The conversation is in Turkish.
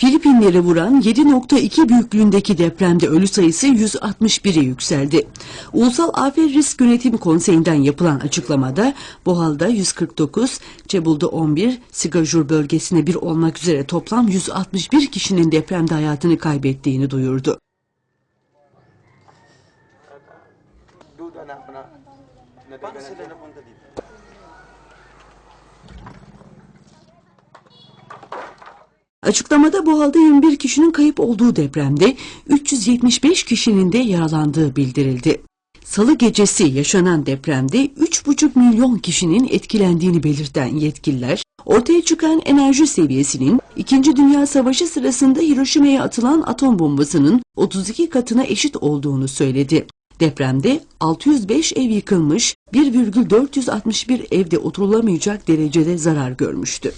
Filipinleri vuran 7.2 büyüklüğündeki depremde ölü sayısı 161'e yükseldi. Ulusal Afet Risk Yönetim Konseyi'nden yapılan açıklamada Bohal'da 149, Cebul'da 11, Sigajur bölgesine bir olmak üzere toplam 161 kişinin depremde hayatını kaybettiğini duyurdu. Paano sila napunta dito? Açıklamada Bohal'da 21 kişinin kayıp olduğu depremde 375 kişinin de yaralandığı bildirildi. Salı gecesi yaşanan depremde 3,5 milyon kişinin etkilendiğini belirten yetkililer, ortaya çıkan enerji seviyesinin 2. Dünya Savaşı sırasında Hiroşima'ya atılan atom bombasının 32 katına eşit olduğunu söyledi. Depremde 605 ev yıkılmış, 1,461 evde oturulamayacak derecede zarar görmüştü.